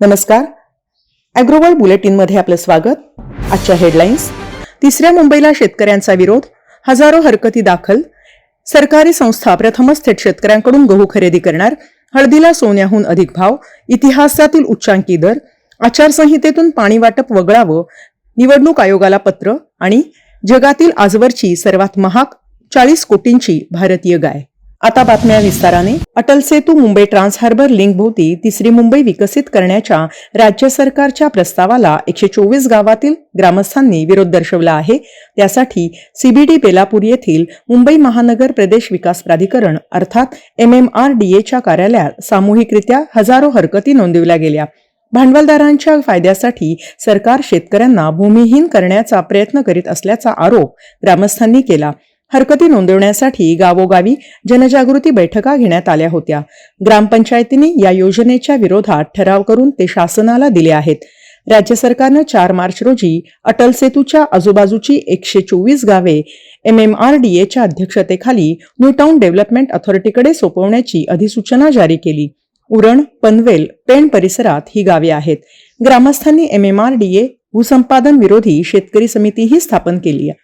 नमस्कार. अॅग्रोवर्ल्ड बुलेटिनमध्ये आपलं स्वागत. आजच्या हेडलाईन्स तिसऱ्या मुंबईला शेतकऱ्यांचा विरोध. हजारो हरकती दाखल. सरकारी संस्था प्रथमच थेट शेतकऱ्यांकडून गहू खरेदी करणार. हळदीला सोन्याहून अधिक भाव. इतिहासातील उच्चांकी दर. आचारसंहितेतून पाणी वाटप वगळावं. निवडणूक आयोगाला पत्र. आणि जगातील आजवरची सर्वात महाग चाळीस कोटींची भारतीय गाय. आता बातम्या विस्ताराने. Atal Setu Mumbai trans harbour link भोवती तिसरी मुंबई विकसित करण्याच्या राज्य सरकारच्या प्रस्तावाला एकशे चोवीस गावातील ग्रामस्थांनी विरोध दर्शवला आहे. त्यासाठी सीबीडी बेलापूर येथील मुंबई महानगर प्रदेश विकास प्राधिकरण अर्थात एम एम आर डी एच्या कार्यालयात सामूहिकरित्या हजारो हरकती नोंदविल्या गेल्या. भांडवलदारांच्या फायद्यासाठी सरकार शेतकऱ्यांना भूमिहीन करण्याचा प्रयत्न करीत असल्याचा आरोप ग्रामस्थांनी केला. हरकती नोंदवण्यासाठी गावोगावी जनजागृती बैठका घेण्यात आल्या होत्या. ग्रामपंचायतींनी या योजनेच्या विरोधात ठराव करून ते शासनाला दिले आहेत. राज्य सरकारनं चार मार्च रोजी अटल सेतूच्या आजूबाजूची एकशे चोवीस गावे एम एम आर डी एच्या अध्यक्षतेखाली न्यूटाउन डेव्हलपमेंट अथॉरिटीकडे सोपवण्याची अधिसूचना जारी केली. उरण पनवेल पेण परिसरात ही गावे आहेत. ग्रामस्थांनी M M R D A भूसंपादन विरोधी शेतकरी समितीही स्थापन केली आहे.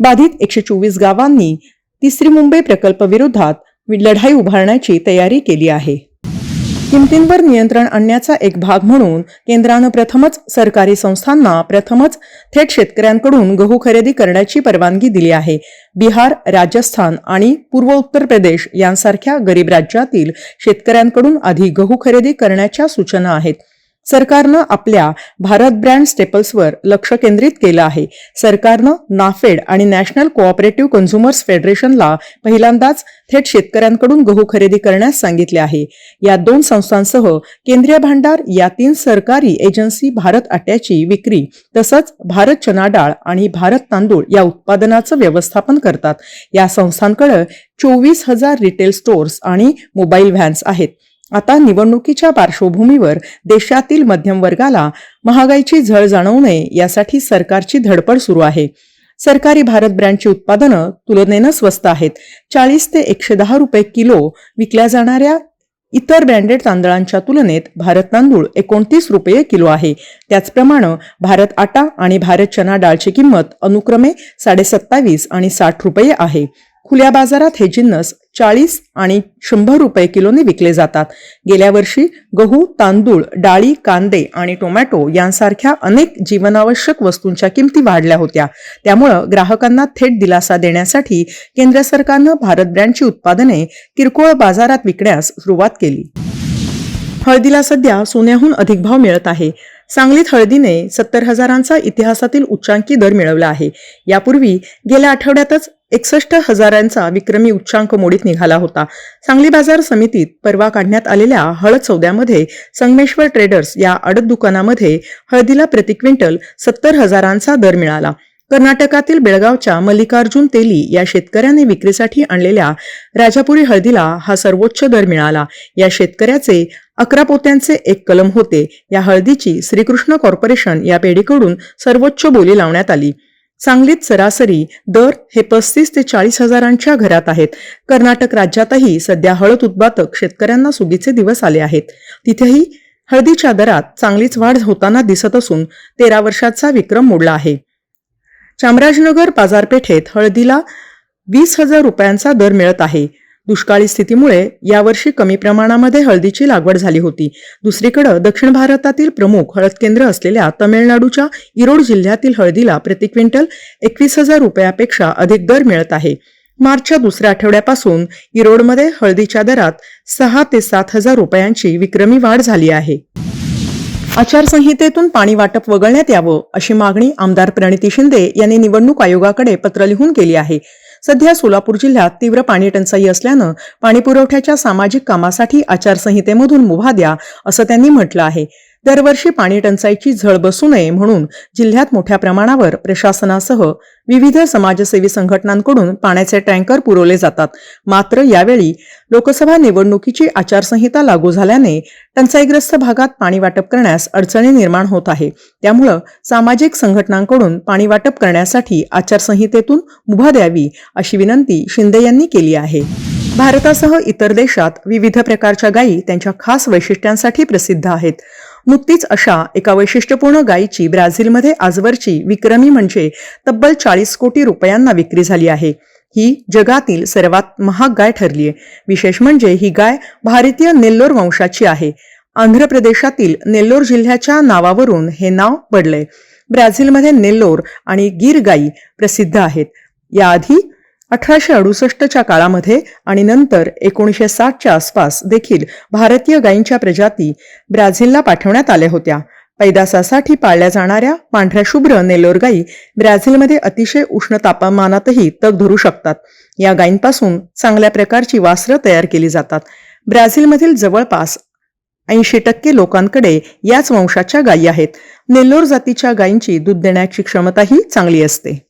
बाधित एकशे चोवीस गावांनी तिसरी मुंबई प्रकल्पविरोधात लढाई उभारण्याची तयारी केली आहे. किमतींवर नियंत्रण आणण्याचा एक भाग म्हणून केंद्रानं प्रथमच सरकारी संस्थांना प्रथमच थेट शेतकऱ्यांकडून गहू खरेदी करण्याची परवानगी दिली आहे. बिहार राजस्थान आणि पूर्व उत्तर प्रदेश यांसारख्या गरीब राज्यातील शेतकऱ्यांकडून आधी गहू खरेदी करण्याच्या सूचना आहेत. सरकारनं आपल्या भारत ब्रँड स्टेपल्सवर लक्ष केंद्रित केलं आहे. सरकारनं नाफेड आणि नॅशनल कोऑपरेटिव्ह कन्झ्युमर्स फेडरेशनला पहिल्यांदाच थेट शेतकऱ्यांकडून गहू खरेदी करण्यास सांगितले आहे. या दोन संस्थांसह केंद्रीय भांडार या तीन सरकारी एजन्सी भारत आट्याची विक्री तसंच भारत चना डाळ आणि भारत तांदूळ या उत्पादनाचं व्यवस्थापन करतात. या संस्थांकडे चोवीस हजार रिटेल स्टोअर्स आणि मोबाईल व्हॅन्स आहेत. आता निवडणुकीच्या पार्श्वभूमीवर देशातील मध्यम वर्गाला महागाईची झळ जाणवू नये यासाठी सरकारची धडपड सुरू आहे. सरकारी भारत ब्रँडची उत्पादनं तुलनेनं स्वस्त आहेत. चाळीस ते एकशे दहा रुपये किलो विकल्या जाणाऱ्या इतर ब्रँडेड तांदळांच्या तुलनेत भारत तांदूळ एकोणतीस रुपये किलो आहे. त्याचप्रमाणे भारत आटा आणि भारत चना डाळची किंमत अनुक्रमे साडेसत्तावीस आणि साठ रुपये आहे. खुल्या बाजारात हे जिन्नस चाळीस आणि शंभर रुपये किलोने विकले जातात. गेल्या वर्षी गहू तांदूळ डाळी कांदे आणि टोमॅटो यांसारख्या अनेक जीवनावश्यक वस्तूंच्या किमती वाढल्या होत्या. त्यामुळं ग्राहकांना थेट दिलासा देण्यासाठी केंद्र सरकारनं भारत ब्रँडची उत्पादने किरकोळ बाजारात विकण्यास सुरुवात केली. हळदीला सध्या सोन्याहून अधिक भाव मिळत आहे. सांगलीत हळदीने सत्तर हजारांचा इतिहासातील उच्चांकी दर मिळवला आहे. यापूर्वी गेल्या आठवड्यातच एकसष्ट हजारांचा विक्रमी उच्चांक मोडीत निघाला होता. सांगली बाजार समितीत परवा काढण्यात आलेल्या हळद सौद्यामध्ये संगमेश्वर ट्रेडर्स या अडत दुकानामध्ये हळदीला प्रति क्विंटल सत्तर हजारांचा दर मिळाला. कर्नाटकातील बेळगावच्या मल्लिकार्जुन तेली या शेतकऱ्याने विक्रीसाठी आणलेल्या राजापुरी हळदीला हा सर्वोच्च दर मिळाला. या शेतकऱ्याचे अकरा पोत्यांचे एक कलम होते. या हळदीची श्रीकृष्ण कॉर्पोरेशन या पेढीकडून सर्वोच्च बोली लावण्यात आली. सांगलीत सरासरी दर हे पस्तीस ते चाळीस हजारांच्या घरात आहेत. कर्नाटक राज्यातही सध्या हळद उत्पादक शेतकऱ्यांना सुगीचे दिवस आले आहेत. तिथेही हळदीच्या दरात चांगलीच वाढ होताना दिसत असून तेरा वर्षाचा विक्रम मोडला आहे. चामराजनगर बाजारपेठेत हळदीला वीस हजार रुपयांचा दर मिळत आहे. दुष्काळी स्थितीमुळे यावर्षी कमी प्रमाणामध्ये हळदीची लागवड झाली होती. दुसरीकडे दक्षिण भारतातील प्रमुख हळद केंद्र असलेल्या तमिळनाडूच्या इरोड जिल्ह्यातील हळदीला प्रति क्विंटल एकवीस हजार रुपयापेक्षा अधिक दर मिळत आहे. मार्चच्या दुसऱ्या आठवड्यापासून इरोडमध्ये हळदीच्या दरात सहा ते सात हजार रुपयांची विक्रमी वाढ झाली आहे. आचारसंहितेतून पाणी वाटप वगळण्यात यावं अशी मागणी आमदार प्रणिती शिंदे यांनी निवडणूक आयोगाकडे पत्र लिहून केली आहे. सध्या सोलापूर जिल्ह्यात तीव्र पाणी टंचाई असल्यानं पाणी पुरवठ्याच्या सामाजिक कामासाठी आचारसंहितेमधून मुभा द्या असं त्यांनी म्हटलं आहे. दरवर्षी पाणी टंचाईची झळ बसू नये म्हणून जिल्ह्यात मोठ्या प्रमाणावर प्रशासनासह विविध समाजसेवी संघटनांकडून पाण्याचे टँकर पुरवले जातात. मात्र यावेळी लोकसभा निवडणुकीची आचारसंहिता लागू झाल्याने टंचाईग्रस्त भागात पाणी वाटप करण्यास अडचणी निर्माण होत आहे. त्यामुळं सामाजिक संघटनांकडून पाणी वाटप करण्यासाठी आचारसंहितेतून मुभा द्यावी अशी विनंती शिंदे यांनी केली आहे. भारतासह इतर देशात विविध प्रकारच्या गायी त्यांच्या खास वैशिष्ट्यांसाठी प्रसिद्ध आहेत. नुकतीच अशा एका वैशिष्ट्यपूर्ण गायीची ब्राझीलमध्ये आजवरची विक्रमी म्हणजे तब्बल चाळीस कोटी रुपयांना विक्री झाली आहे. ही जगातील सर्वात महाग गाय ठरली आहे. विशेष म्हणजे ही गाय भारतीय नेल्लोर वंशाची आहे. आंध्र प्रदेशातील नेल्लोर जिल्ह्याच्या नावावरून हे नाव पडलंय. ब्राझीलमध्ये नेल्लोर आणि गिर गायी प्रसिद्ध आहेत. याआधी अठराशे अडुसष्टच्या काळामध्ये आणि नंतर एकोणीसशे साठच्या आसपास देखील भारतीय गायींच्या प्रजाती ब्राझीलला पाठवण्यात आल्या होत्या. पैदासासाठी पाळल्या जाणाऱ्या पांढऱ्या शुभ्र नेल्लोर गायी ब्राझीलमध्ये अतिशय उष्ण तापमानातही तग धरू शकतात. या गायींपासून चांगल्या प्रकारची वासरं तयार केली जातात. ब्राझीलमधील जवळपास ऐंशी टक्के लोकांकडे याच वंशाच्या गायी आहेत. नेल्लोर जातीच्या गायींची दूध देण्याची क्षमताही चांगली असते.